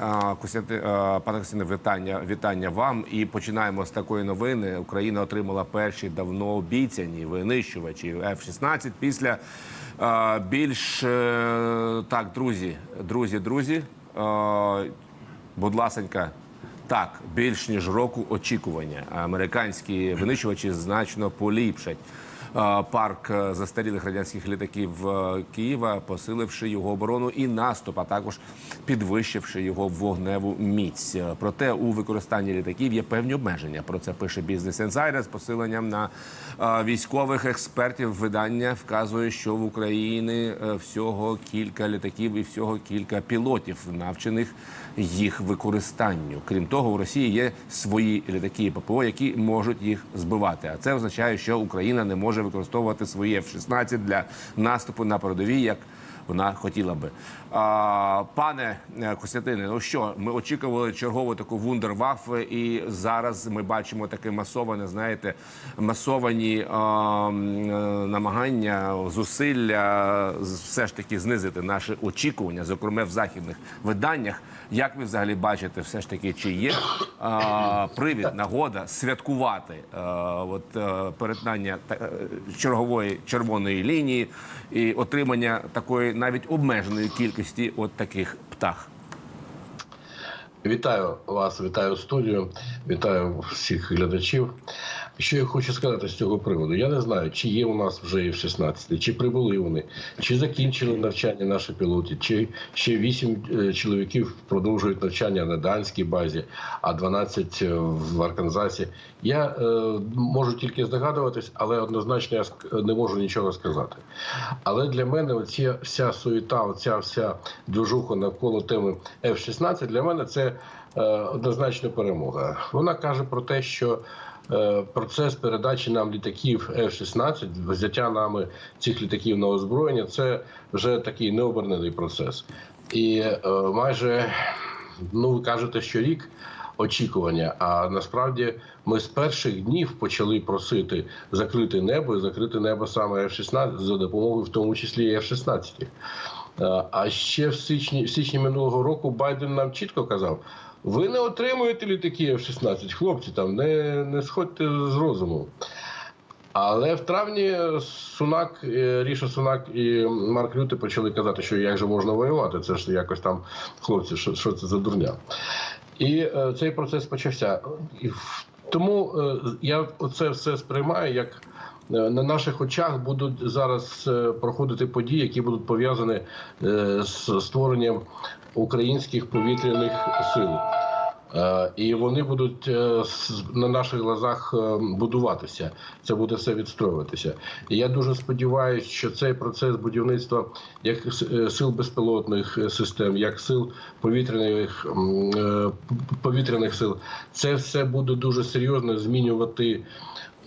А, Костянти- а, Пане Костяне, вітання, вітання вам. І починаємо з такої новини. Україна отримала перші давно обіцяні винищувачі F-16 після більш е, так, друзі, друзі, друзі. Будь ласенька, так, більш ніж року очікування. Американські винищувачі значно поліпшать е, парк е, застарілих радянських літаків е, Києва, посиливши його оборону і наступ, а також підвищивши його вогневу міць. Проте у використанні літаків є певні обмеження. Про це пише Business Insider з посиленням на військових експертів. Видання вказує, що в Україні е, всього кілька літаків і всього кілька пілотів, навчених їх використанню. Крім того, у Росії є свої літаки ППО, які можуть їх збивати. А це означає, що Україна не може використовувати свої F-16 для наступу на передовій, як вона хотіла би. А, пане е, Костянтине, ну що, ми очікували чергову таку вундерваф, і зараз ми бачимо таке масоване, знаєте, масовані а, е, намагання, зусилля все ж таки знизити наші очікування, зокрема в західних виданнях. Як ви взагалі бачите, все ж таки, чи є а, привід, нагода святкувати а, от, е, перетнання та- е, чергової червоної лінії і отримання такої навіть обмеженої кількості от таких птах? Вітаю вас, вітаю студію, вітаю всіх глядачів. Що я хочу сказати з цього приводу? Я не знаю, чи є у нас вже F-16, чи прибули вони, чи закінчили навчання наші пілоти, чи ще 8 чоловіків продовжують навчання на данській базі, а 12 в Арканзасі. Я е, можу тільки здогадуватись, але однозначно я не можу нічого сказати. Але для мене оця вся суєта, оця вся движуха навколо теми F-16, для мене це е, однозначно перемога. Вона каже про те, що е, процес передачі нам літаків F-16, взяття нами цих літаків на озброєння, це вже такий необернений процес. І е, майже, ну ви кажете, що рік очікування. А насправді ми з перших днів почали просити закрити небо і закрити небо саме F-16 за допомогою, в тому числі і F-16. Е, А ще в січні, в січні минулого року Байден нам чітко казав: ви не отримуєте літаки F-16, хлопці, там не, не сходьте з розуму. Але в травні Сунак, е, Ріша Сунак і Марк Рюти почали казати, що як же можна воювати. Це ж якось там хлопці, що, що це за дурня. І е, цей процес почався. І тому е, я це все сприймаю як. Е, На наших очах будуть зараз е, проходити події, які будуть пов'язані е, з створенням українських повітряних сил. І вони будуть на наших глазах будуватися. Це буде все відстроюватися. І я дуже сподіваюся, що цей процес будівництва як сил безпілотних систем, як сил повітряних повітряних сил, це все буде дуже серйозно змінювати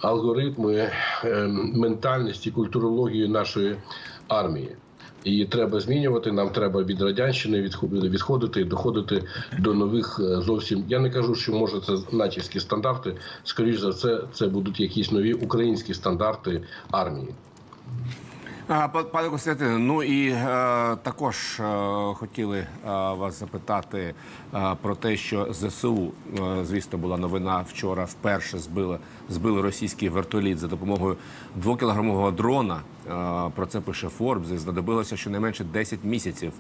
алгоритми, ментальності, ментальність культурологію нашої армії. Її треба змінювати. Нам треба від радянщини відходити, відходити і доходити до нових е, зовсім. Я не кажу, що може це натівські стандарти. Скоріше за все, це будуть якісь нові українські стандарти армії. Пане Костянтине, ну і е, також е, хотіли е, вас запитати е, про те, що ЗСУ, е, звісно, була новина вчора. Вперше збили, збили російський вертоліт за допомогою двокілограмового дрона. Е, про це пише Форбс. Знадобилося щонайменше 10 місяців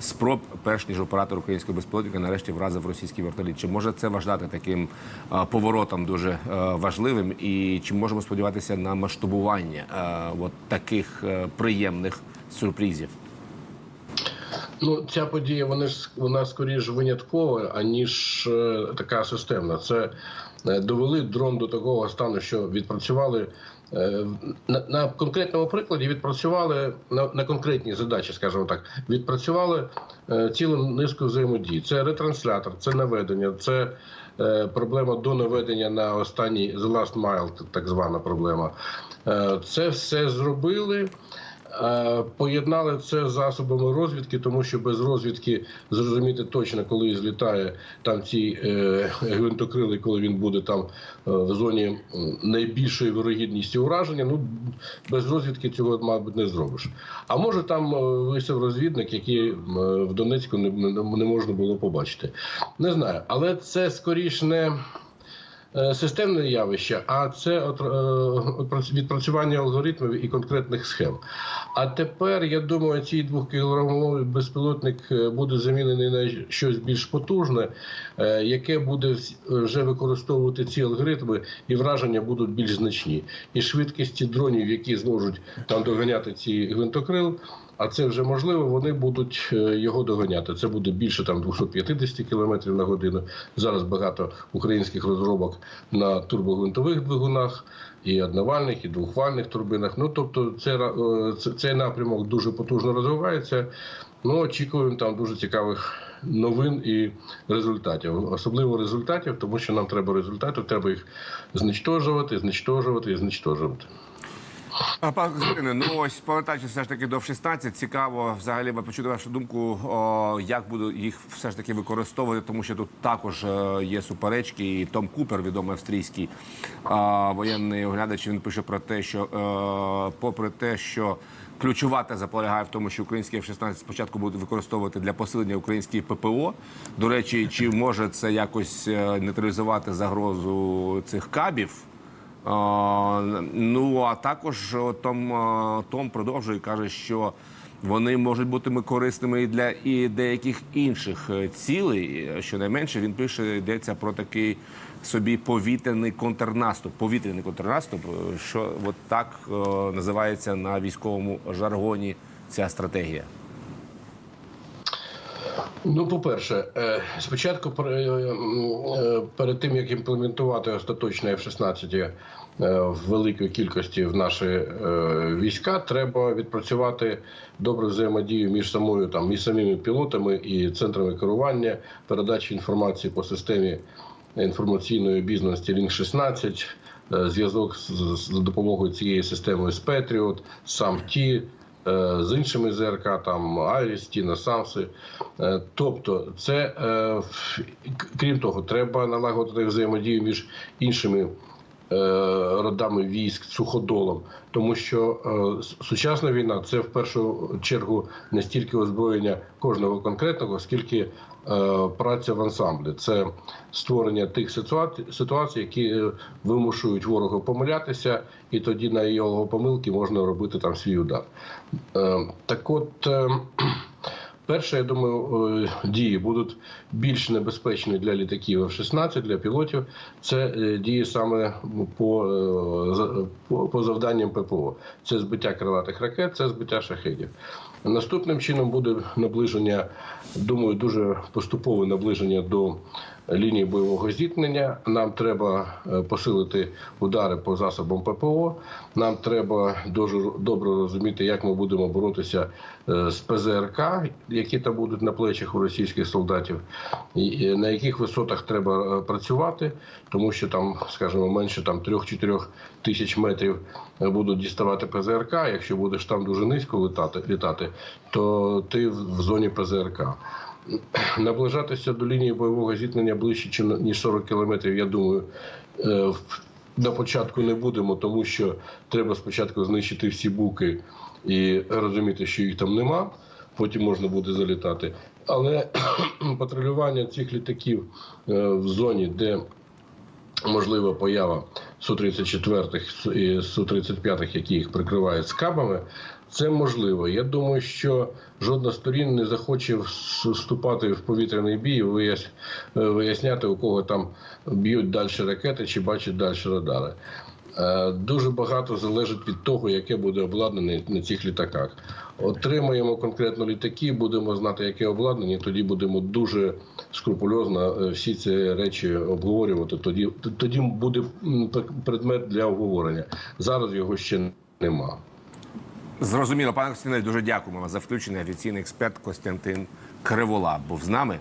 спроб, перш ніж оператор української безпілотника нарешті вразив російський вертоліт. Чи може це вважати таким е, поворотом дуже е, важливим? І чи можемо сподіватися на масштабування от таких приємних сюрпризів? Ну, ця подія вона ж вона скоріш виняткова, аніж така системна. Це довели дрон до такого стану, що відпрацювали е, на, на конкретному прикладі. Відпрацювали на, на конкретній задачі, скажімо так, відпрацювали е, цілу низку взаємодій. Це ретранслятор, це наведення, це е, проблема до наведення на останній the last mile, так звана проблема. Е, це все зробили. Е, Поєднали це з засобами розвідки, тому що без розвідки зрозуміти точно, коли злітає там ці е, гвинтокрили, коли він буде там е, в зоні найбільшої вирогідності ураження. Ну без розвідки цього, мабуть, не зробиш. А може там висів розвідник, який в Донецьку не, не, не можна було побачити. Не знаю, але це скоріш не. Е, Системне явище, а це е, відпрацювання алгоритмів і конкретних схем. А тепер я думаю, цей двохкілограмовий безпілотник е, буде замінений на щось більш потужне, яке буде вже використовувати ці алгоритми, і враження будуть більш значні. І швидкості дронів, які зможуть там доганяти ці гвинтокрил. А це вже можливо, вони будуть е, його доганяти. Це буде більше там 250 км на годину. Зараз багато українських розробок на турбогвинтових двигунах, і одновальних, і двохвальних турбинах. Ну тобто, е, це- цей напрямок дуже потужно розвивається. Ну, очікуємо там дуже цікавих новин і результатів. Особливо результатів, тому що нам треба результати, треба їх знищожувати, знищожувати і знищожувати. А, Пане Костянтине, ну ось повертаючись все ж таки до F-16, цікаво взагалі почути вашу думку, о, як будуть їх все ж таки використовувати, тому що тут також е, є суперечки. І Том Купер, відомий австрійський а, воєнний оглядач, він пише про те, що е, попри те, що ключова теза полягає в тому, що українські F-16 спочатку будуть використовувати для посилення української ППО. До речі, чи може це якось е, нейтралізувати загрозу цих кабів? Ну а також о, Том, Том продовжує каже, що вони можуть бути корисними і для і деяких інших е, цілей. Щонайменше він пише, йдеться про такий собі повітряний контрнаступ. Повітряний контрнаступ, е, що от так е, називається на військовому жаргоні ця стратегія. Ну, по-перше, е, спочатку е, е, перед тим як імплементувати остаточно F-16 е, в великій кількості в наші війська, треба відпрацювати добру взаємодію між самою там між самими пілотами і центрами керування, передачі інформації по системі інформаційної бізнесу Link 16 е, зв'язок з, допомогою цієї системи з Patriot, SAMT, е, з іншими ЗРК, там Айріс, Тіна, Самси. Е, Тобто, це е, крім того, треба налагодити взаємодію між іншими е, родами військ, суходолом, тому що е, сучасна війна це в першу чергу не стільки озброєння кожного конкретного, скільки е, праця в ансамблі. Це створення тих ситуацій, які е, вимушують ворога помилятися, і тоді на його помилки можна робити там свій удар. Е, Так от. Перше, я думаю, дії будуть більш небезпечні для літаків F-16, для пілотів. Це е, дії саме по, е, по, по завданням ППО. Це збиття крилатих ракет, це збиття шахедів. Наступним чином буде наближення, думаю, дуже поступове наближення до лінії бойового зіткнення. Нам треба е, посилити удари по засобам ППО. Нам треба дуже добре розуміти, як ми будемо боротися е, з ПЗРК, які там будуть на плечах у російських солдатів, і на яких висотах треба е, працювати, тому що там, скажімо, менше там 3-4 тисяч метрів будуть діставати ПЗРК. Якщо будеш там дуже низько літати, літати то ти в зоні ПЗРК. Наближатися до лінії бойового зіткнення ближче, ніж 40 кілометрів, я думаю, е, на початку не будемо, тому що треба спочатку знищити всі буки і розуміти, що їх там нема. Потім можна буде залітати. Але патрулювання цих літаків е, в зоні, де можлива поява Су-34 і Су-35, які їх прикривають скабами, це можливо. Я думаю, що жодна сторін не захоче вступати в повітряний бій і е, виясняти, у кого там б'ють далі ракети чи бачать далі радари. Е, Дуже багато залежить від того, яке буде обладнання на цих літаках. Отримаємо конкретно літаки, будемо знати, яке обладнання. Тоді будемо дуже скрупульозно е, всі ці речі обговорювати. Тоді тоді буде предмет для обговорення. Зараз його ще нема. Зрозуміло, пане Костянтине, дуже дякуємо за включення. Офіційний експерт Костянтин Кривола був з нами.